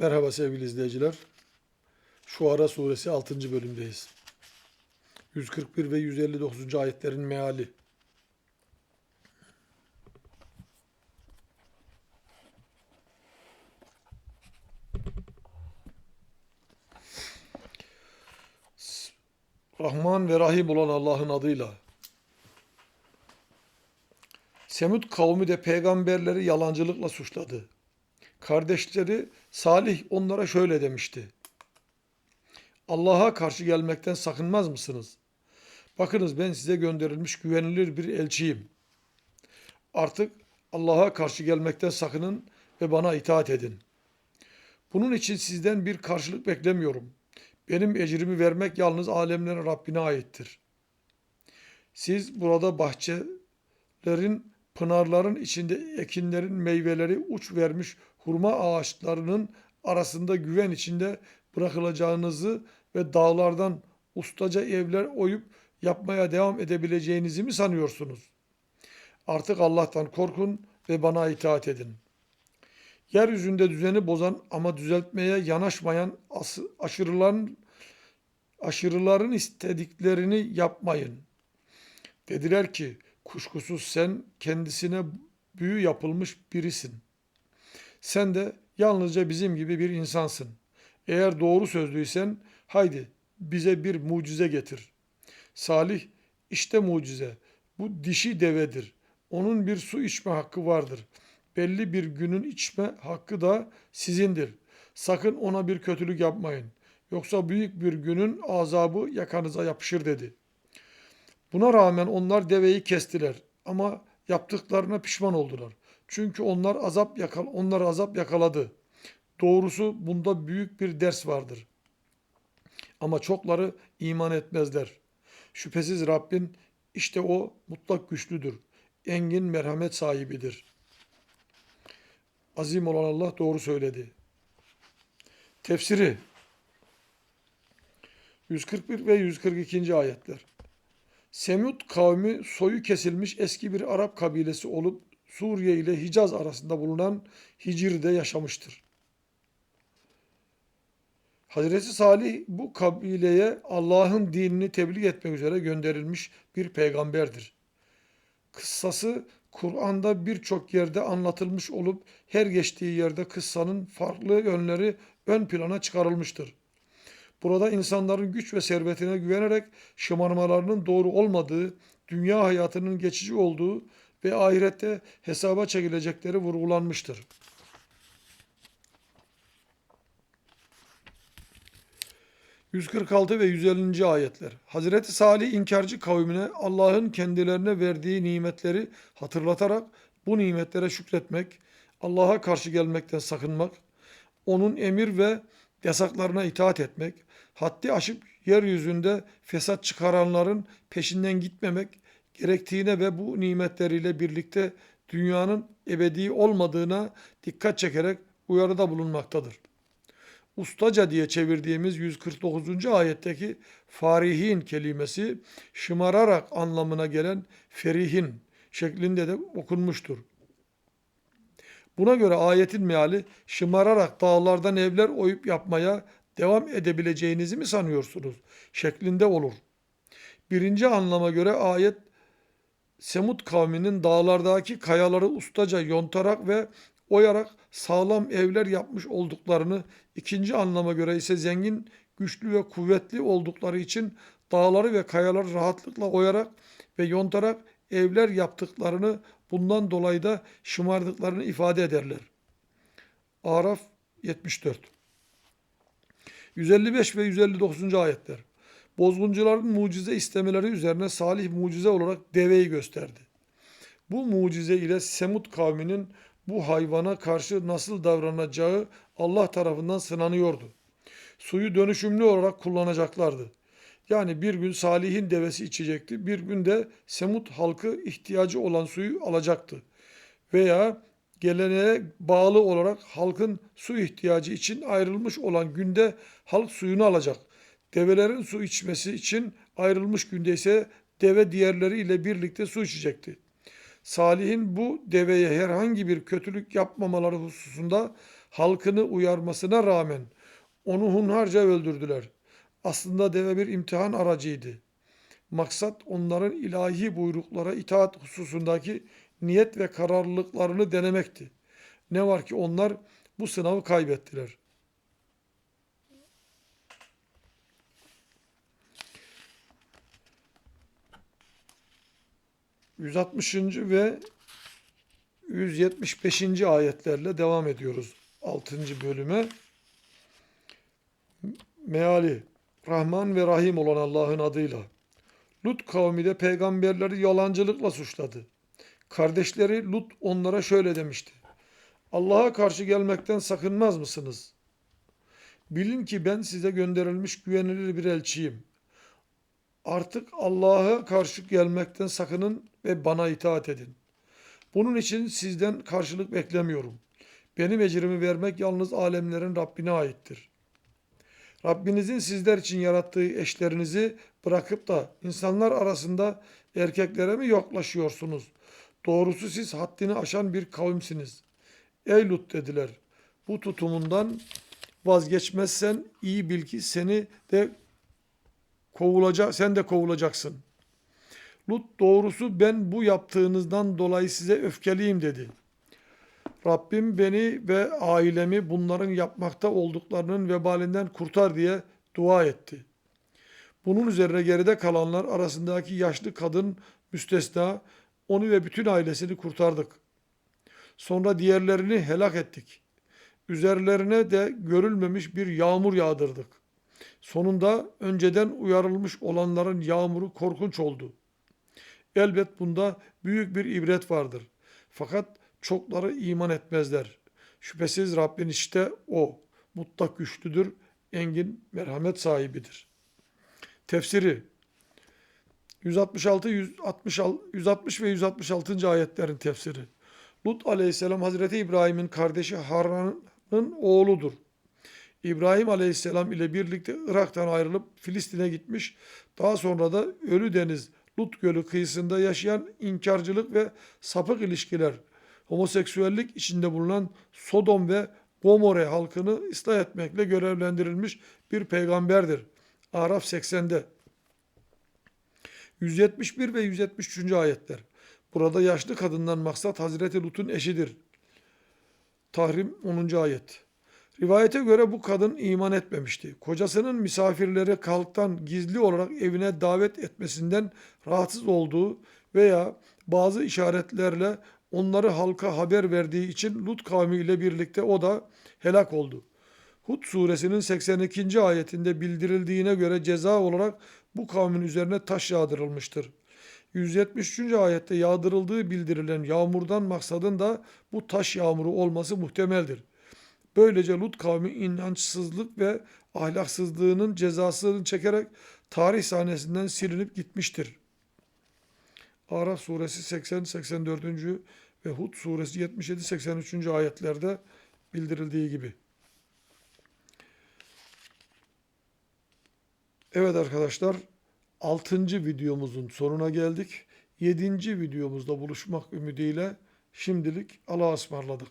Merhaba sevgili izleyiciler. Şuara suresi 6. bölümdeyiz. 141 ve 159. ayetlerin meali. Rahman ve Rahim olan Allah'ın adıyla. Semud kavmi de peygamberleri yalancılıkla suçladı. Kardeşleri Salih onlara şöyle demişti. Allah'a karşı gelmekten sakınmaz mısınız? Bakınız ben size gönderilmiş güvenilir bir elçiyim. Artık Allah'a karşı gelmekten sakının ve bana itaat edin. Bunun için sizden bir karşılık beklemiyorum. Benim ecrimi vermek yalnız alemlerin Rabbine aittir. Siz burada bahçelerin, pınarların içinde ekinlerin meyveleri uç vermiş hurma ağaçlarının arasında güven içinde bırakılacağınızı ve dağlardan ustaca evler oyup yapmaya devam edebileceğinizi mi sanıyorsunuz? Artık Allah'tan korkun ve bana itaat edin. Yeryüzünde düzeni bozan ama düzeltmeye yanaşmayan aşırıların aşırıların istediklerini yapmayın. Dediler ki kuşkusuz sen kendisine büyü yapılmış birisin. Sen de yalnızca bizim gibi bir insansın. Eğer doğru sözlüysen haydi bize bir mucize getir. Salih işte mucize. Bu dişi devedir. Onun bir su içme hakkı vardır. Belli bir günün içme hakkı da sizindir. Sakın ona bir kötülük yapmayın. Yoksa büyük bir günün azabı yakanıza yapışır dedi. Buna rağmen onlar deveyi kestiler ama yaptıklarına pişman oldular. Çünkü onlar azap yakal onlar azap yakaladı. Doğrusu bunda büyük bir ders vardır. Ama çokları iman etmezler. Şüphesiz Rabbin işte o mutlak güçlüdür. Engin merhamet sahibidir. Azim olan Allah doğru söyledi. Tefsiri 141 ve 142. ayetler. Semud kavmi soyu kesilmiş eski bir Arap kabilesi olup Suriye ile Hicaz arasında bulunan Hicir'de yaşamıştır. Hazreti Salih bu kabileye Allah'ın dinini tebliğ etmek üzere gönderilmiş bir peygamberdir. Kıssası Kur'an'da birçok yerde anlatılmış olup her geçtiği yerde kıssanın farklı yönleri ön plana çıkarılmıştır. Burada insanların güç ve servetine güvenerek şımarmalarının doğru olmadığı, dünya hayatının geçici olduğu ve ahirette hesaba çekilecekleri vurgulanmıştır. ...146 ve 150. ayetler. Hazreti Salih inkarcı kavmine Allah'ın kendilerine verdiği nimetleri hatırlatarak bu nimetlere şükretmek, Allah'a karşı gelmekten sakınmak, onun emir ve yasaklarına itaat etmek, haddi aşıp yeryüzünde fesat çıkaranların peşinden gitmemek gerektiğine ve bu nimetleriyle birlikte dünyanın ebedi olmadığına dikkat çekerek uyarıda bulunmaktadır. Ustaca diye çevirdiğimiz 149. ayetteki farihin kelimesi şımararak anlamına gelen ferihin şeklinde de okunmuştur. Buna göre ayetin meali şımararak dağlardan evler oyup yapmaya devam edebileceğinizi mi sanıyorsunuz? şeklinde olur. Birinci anlama göre ayet Semut kavminin dağlardaki kayaları ustaca yontarak ve oyarak sağlam evler yapmış olduklarını, ikinci anlama göre ise zengin, güçlü ve kuvvetli oldukları için dağları ve kayaları rahatlıkla oyarak ve yontarak evler yaptıklarını, bundan dolayı da şımardıklarını ifade ederler. Araf 74 155 ve 159. ayetler. Bozguncuların mucize istemeleri üzerine Salih mucize olarak deveyi gösterdi. Bu mucize ile Semut kavminin bu hayvana karşı nasıl davranacağı Allah tarafından sınanıyordu. Suyu dönüşümlü olarak kullanacaklardı. Yani bir gün Salih'in devesi içecekti, bir gün de Semut halkı ihtiyacı olan suyu alacaktı. Veya geleneğe bağlı olarak halkın su ihtiyacı için ayrılmış olan günde halk suyunu alacak. Develerin su içmesi için ayrılmış günde ise deve diğerleri ile birlikte su içecekti. Salih'in bu deveye herhangi bir kötülük yapmamaları hususunda halkını uyarmasına rağmen onu hunharca öldürdüler. Aslında deve bir imtihan aracıydı. Maksat onların ilahi buyruklara itaat hususundaki niyet ve kararlılıklarını denemekti. Ne var ki onlar bu sınavı kaybettiler. ...160. ve 175. ayetlerle devam ediyoruz 6. bölüme. Meali Rahman ve Rahim olan Allah'ın adıyla. Lut kavmi de peygamberleri yalancılıkla suçladı. Kardeşleri Lut onlara şöyle demişti. Allah'a karşı gelmekten sakınmaz mısınız? Bilin ki ben size gönderilmiş güvenilir bir elçiyim. Artık Allah'a karşı gelmekten sakının ve bana itaat edin. Bunun için sizden karşılık beklemiyorum. Benim ecrimi vermek yalnız alemlerin Rabbine aittir. Rabbinizin sizler için yarattığı eşlerinizi bırakıp da insanlar arasında erkeklere mi yoklaşıyorsunuz? Doğrusu siz haddini aşan bir kavimsiniz. Ey Lut dediler. Bu tutumundan vazgeçmezsen iyi bil ki seni de kovulacak, sen de kovulacaksın. Lut doğrusu ben bu yaptığınızdan dolayı size öfkeliyim dedi. Rabbim beni ve ailemi bunların yapmakta olduklarının vebalinden kurtar diye dua etti. Bunun üzerine geride kalanlar arasındaki yaşlı kadın müstesna onu ve bütün ailesini kurtardık. Sonra diğerlerini helak ettik. Üzerlerine de görülmemiş bir yağmur yağdırdık. Sonunda önceden uyarılmış olanların yağmuru korkunç oldu. Elbet bunda büyük bir ibret vardır. Fakat çokları iman etmezler. Şüphesiz Rabbin işte o. Mutlak güçlüdür, engin merhamet sahibidir. Tefsiri 166, 166 160 ve 166. ayetlerin tefsiri. Lut aleyhisselam Hazreti İbrahim'in kardeşi Harran'ın oğludur. İbrahim aleyhisselam ile birlikte Irak'tan ayrılıp Filistin'e gitmiş. Daha sonra da Ölü Deniz, Lut Gölü kıyısında yaşayan inkarcılık ve sapık ilişkiler, homoseksüellik içinde bulunan Sodom ve Gomorre halkını ıslah etmekle görevlendirilmiş bir peygamberdir. Araf 80'de. 171 ve 173. ayetler. Burada yaşlı kadından maksat Hazreti Lut'un eşidir. Tahrim 10. ayet. Rivayete göre bu kadın iman etmemişti. Kocasının misafirleri kalktan gizli olarak evine davet etmesinden rahatsız olduğu veya bazı işaretlerle onları halka haber verdiği için Lut kavmi ile birlikte o da helak oldu. Hud suresinin 82. ayetinde bildirildiğine göre ceza olarak bu kavmin üzerine taş yağdırılmıştır. 173. ayette yağdırıldığı bildirilen yağmurdan maksadın da bu taş yağmuru olması muhtemeldir. Böylece Lut kavmi inançsızlık ve ahlaksızlığının cezasını çekerek tarih sahnesinden silinip gitmiştir. Araf suresi 80-84. ve Hud suresi 77-83. ayetlerde bildirildiği gibi. Evet arkadaşlar 6. videomuzun sonuna geldik. 7. videomuzda buluşmak ümidiyle şimdilik Allah'a ısmarladık.